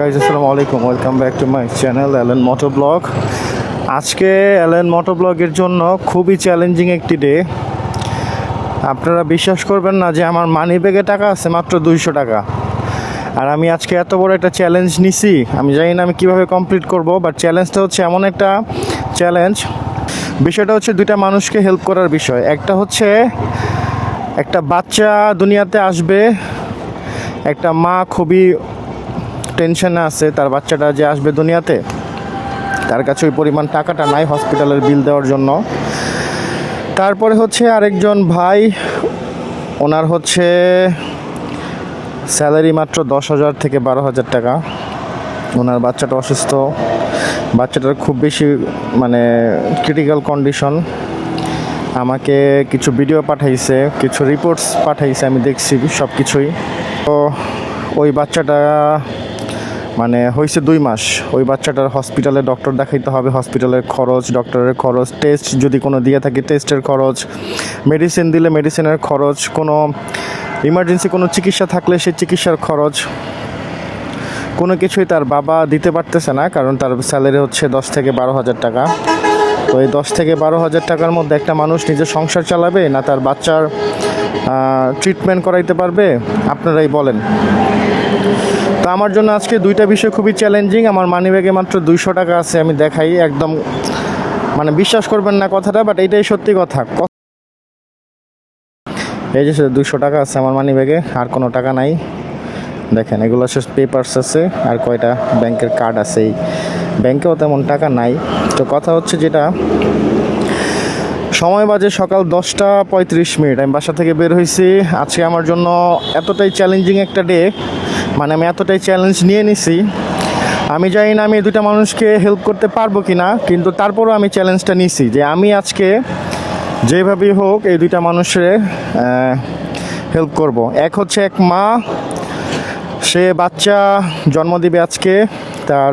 Guys আসসালামু আলাইকুম welcome back to my channel Allen moto vlog আজকে অ্যালেন মোটো ব্লগের জন্য খুবই চ্যালেঞ্জিং একটি ডে আপনারা বিশ্বাস করবেন না যে আমার মানি ব্যাগে টাকা আছে মাত্র দুইশো টাকা। আর আমি আজকে এত বড় একটা চ্যালেঞ্জ নিছি। আমি জানি না আমি কীভাবে কমপ্লিট করব বাট চ্যালেঞ্জটা হচ্ছে এমন একটা চ্যালেঞ্জ বিষয়টা হচ্ছে দুইটা মানুষকে হেল্প করার বিষয়। একটা হচ্ছে একটা বাচ্চা দুনিয়াতে আসবে, একটা মা খুবই টেনশনে আছে, তার বাচ্চাটা যে আসবে দুনিয়াতে, তার কাছে ওই পরিমাণ টাকাটা নাই হসপিটালের বিল দেওয়ার জন্য। তারপরে হচ্ছে আরেকজন ভাই, ওনার হচ্ছে স্যালারি মাত্র দশ হাজার থেকে বারো হাজার টাকা। ওনার বাচ্চাটা অসুস্থ, বাচ্চাটার খুব বেশি মানে ক্রিটিক্যাল কন্ডিশন আমাকে কিছু ভিডিও পাঠাইছে, কিছু রিপোর্টস পাঠাইছে, আমি দেখছি সব কিছুই তো ওই বাচ্চাটা মানে হয়েছে দুই মাস। ওই বাচ্চাটার হসপিটালে ডক্টর দেখাইতে হবে। হসপিটালের খরচ ডক্টরের খরচ টেস্ট যদি কোনো দিয়ে থাকে টেস্টের খরচ মেডিসিন দিলে মেডিসিনের খরচ, কোনো ইমার্জেন্সি কোনো চিকিৎসা থাকলে সেই চিকিৎসার খরচ, কোনো কিছুই তার বাবা দিতে পারতেছে না, কারণ তার স্যালারি হচ্ছে দশ থেকে বারো হাজার টাকা। তো এই দশ থেকে বারো হাজার টাকার মধ্যে একটা মানুষ নিজের সংসার চালাবে না তার বাচ্চার ট্রিটমেন্ট করাইতে পারবে? আপনারাই বলেন। আমার জন্য আজকে দুইটা বিষয় খুবই চ্যালেঞ্জিং আমার মানি ব্যাগে মাত্র দুইশো টাকা আছে, আমি দেখাই, একদম মানে বিশ্বাস করবেন না কথাটা বাট এইটাই সত্যি কথা। এই যে দুইশো টাকা আছে আমার মানি ব্যাগে আর কোনো টাকা নাই। দেখেন, এগুলো হচ্ছে পেপারস আছে, আর কয়টা ব্যাংকের কার্ড আছে, এই ব্যাংকেও তেমন টাকা নাই। তো কথা হচ্ছে যেটা, সময় বাজে সকাল দশটা পঁয়ত্রিশ মিনিট, আমি বাসা থেকে বের হয়েছি আজকে আমার জন্য এতটাই চ্যালেঞ্জিং একটা ডে মানে আমি এতটাই চ্যালেঞ্জ নিয়ে নিছি। আমি জানি না আমি দুটা মানুষকে হেল্প করতে পারব কি না কিন্তু তারপরও আমি চ্যালেঞ্জটা নিছি যে আমি আজকে যেভাবেই হোক এই দুইটা মানুষের হেল্প করব। এক হচ্ছে এক মা, সে বাচ্চা জন্ম দিবে আজকে, তার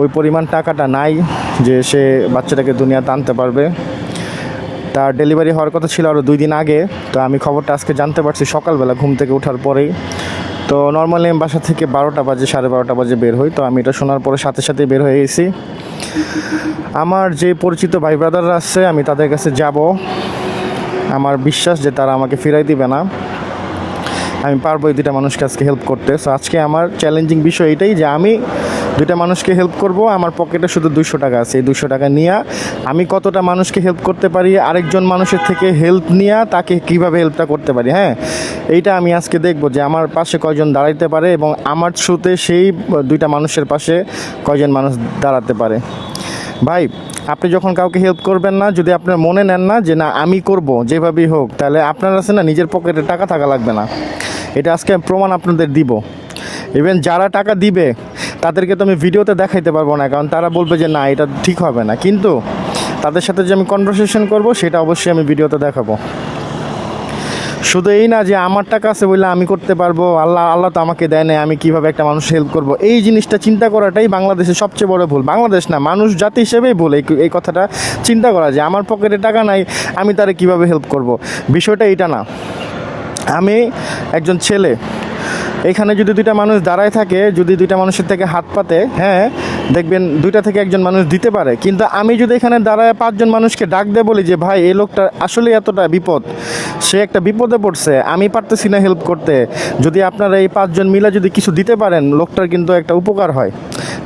ওই পরিমাণ টাকাটা নাই যে সে বাচ্চাটাকে দুনিয়াতে আনতে পারবে। তার ডেলিভারি হওয়ার কথা ছিল আরও দুই দিন আগে, তো আমি খবরটা আজকে জানতে পারছি সকালবেলা ঘুম থেকে ওঠার পরেই। তো নর্মালি আমি বাসা থেকে বারোটা বাজে, সাড়ে বারোটা বাজে বের হই। তো আমি এটা শোনার পরে সাথে সাথে বের হয়ে গেছি। আমার যে পরিচিত ভাই ব্রাদাররা আছে, আমি তাদের কাছে যাব। আমার বিশ্বাস যে তারা আমাকে ফিরাই দিবে না। আমি পারব এই দুটা মানুষকে আজকে হেল্প করতে। সো আজকে আমার চ্যালেঞ্জিং বিষয় এটাই যে আমি দুইটা মানুষকে হেল্প করব, আমার পকেটে শুধু দুশো টাকা আছে। এই দুশো টাকা নিয়ে আমি কতটা মানুষকে হেল্প করতে পারি, আরেকজন মানুষের থেকে হেল্প নিয়ে তাকে কীভাবে হেল্পটা করতে পারি হ্যাঁ? এইটা আমি আজকে দেখব যে আমার পাশে কয়জন দাঁড়াইতে পারে এবং আমার থ্রুতে সেই দুইটা মানুষের পাশে কয়জন মানুষ দাঁড়াতে পারে। ভাই, আপনি যখন কাউকে হেল্প করবেন না, যদি আপনার মনে নেন না যে না, আমি করব, যেভাবেই হোক, তাহলে আপনার আছে না, নিজের পকেটে টাকা থাকা লাগবে না। এটা আজকে প্রমাণ আপনাদের দিব। ইভেন যারা টাকা দিবে, তাদেরকে তো আমি ভিডিওতে দেখাইতে পারব না, কারণ তারা বলবে যে না, এটা ঠিক হবে না। কিন্তু তাদের সাথে যে আমি কনভারসেশন করব, সেটা অবশ্যই আমি ভিডিওতে দেখাবো। শুধু এই না যে আমার টাকা আছে বললে আমি করতে পারব, আল্লাহ আল্লাহ তো আমাকে দেয় না আমি কীভাবে একটা মানুষ হেল্প করব? এই জিনিসটা চিন্তা করাটাই বাংলাদেশের সবচেয়ে বড় ভুল। বাংলাদেশ না, মানুষ জাতি হিসেবেই ভুল এই এই কথাটা চিন্তা করা যে আমার পকেটে টাকা নাই, আমি তারে কীভাবে হেল্প করব? বিষয়টা এটা না। আমি একজন ছেলে এখানে যদি দুইটা মানুষ দাঁড়ায় থাকে, যদি দুইটা মানুষের থেকে হাত পাতে হ্যাঁ দেখবেন দুইটা থেকে একজন মানুষ দিতে পারে। কিন্তু আমি যদি এখানে দাঁড়ায় পাঁচজন মানুষকে ডাক দিয়ে বলি যে, ভাই, এই লোকটা আসলে এতটা বিপদ। সে একটা বিপদে পড়ছে। আমি পারতেছি না হেল্প করতে। যদি আপনারা এই পাঁচজন মিলে যদি কিছু দিতে পারেন, লোকটার কিন্তু একটা উপকার হয়।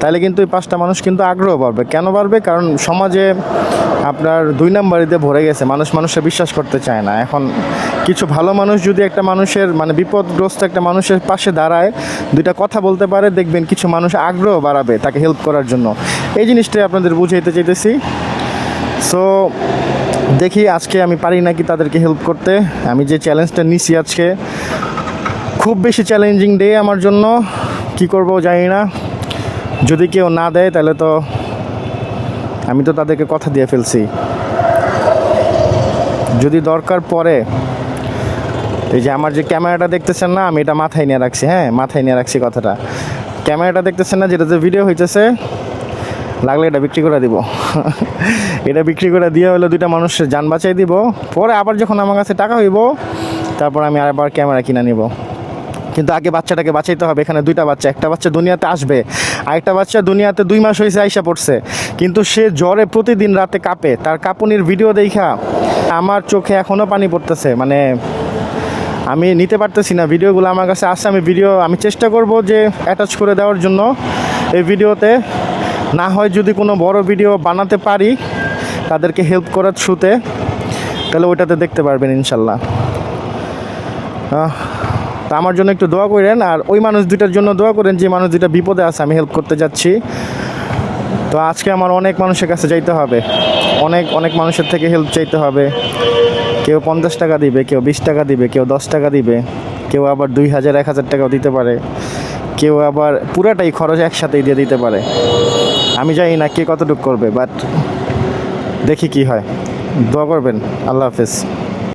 তাহলে কিন্তু এই পাঁচটা মানুষ কিন্তু আগ্রহ বাড়বে। কেন বাড়বে? কারণ সমাজে আপনার দুই নাম্বারিতে ভরে গেছে। মানুষ মানুষের বিশ্বাস করতে চায় না। এখন কিছু ভালো মানুষ যদি একটা মানুষের মানে বিপদগ্রস্ত একটা মানুষের পাশে দাঁড়ায়, দুইটা কথা বলতে পারে, দেখবেন কিছু মানুষ আগ্রহ বাড়াবে তাকে হেল্প করার জন্য। এই জিনিসটাই আপনাদের বুঝাইতে চাইতেছি। সো দেখি আজকে আমি পারি নাকি তাদেরকে হেল্প করতে। আমি যে চ্যালেঞ্জটা নিছি আজকে, খুব বেশি চ্যালেঞ্জিং ডে আমার জন্য। কি করব জানি না। যদি কেউ না দেয়, তাহলে তো আমি তো তাদেরকে কথা দিয়ে ফেলছি। যদি দরকার পড়ে, এই যে আমার যে ক্যামেরাটা দেখতেছেন না, আমি এটা মাথায় নিয়ে রাখছি হ্যাঁ মাথায় নিয়ে রাখছি কথাটা। ক্যামেরাটা দেখতেছেন না, যেটাতে ভিডিও হইতেছে, লাগলে এটা বিক্রি করে দিব। এটা বিক্রি করে দিয়ে হলো দুইটা মানুষের যান বাঁচাই দিব। পরে আবার যখন আমার কাছে টাকা হইব, তারপর আমি আবার ক্যামেরা কিনে নিব। কিন্তু আগে বাচ্চাটাকে বাঁচাইতে হবে। এখানে দুইটা বাচ্চা, একটা বাচ্চা দুনিয়াতে আসবে, আরেকটা বাচ্চা দুনিয়াতে দুই মাস হয়েছে আইসা পড়ছে। কিন্তু সে জ্বরে প্রতিদিন রাতে কাঁপে। তার কাঁপুনির ভিডিও দেখা আমার চোখে এখনও পানি পড়তেছে। মানে আমি নিতে পারতেছি না ভিডিওগুলো। আমার কাছে আসছে আমি ভিডিও, আমি চেষ্টা করব যে অ্যাটাচ করে দেওয়ার জন্য এই ভিডিওতে। না হয় যদি কোনো বড় ভিডিও বানাতে পারি তাদেরকে হেল্প করার থ্রুতে তাহলে ওইটাতে দেখতে পারবেন ইনশাল্লাহ। তা আমার জন্য একটু দোয়া করেন, আর ওই মানুষ দুইটার জন্য দোয়া করেন যে মানুষ দুইটা বিপদে আছে, আমি হেল্প করতে যাচ্ছি। তো আজকে আমার অনেক মানুষের কাছে যাইতে হবে। অনেক অনেক মানুষের থেকে হেল্প চাইতে হবে। কেউ পঞ্চাশ টাকা দিবে, কেউ বিশ টাকা দিবে, কেউ দশ টাকা দিবে, কেউ আবার দুই হাজার, এক হাজার টাকাও দিতে পারে। কেউ আবার পুরাটাই খরচ একসাথেই দিয়ে দিতে পারে। আমি জানি না কে কতটুকু করবে বাট দেখি কি হয়। দোয়া করবেন। আল্লাহ হাফেজ।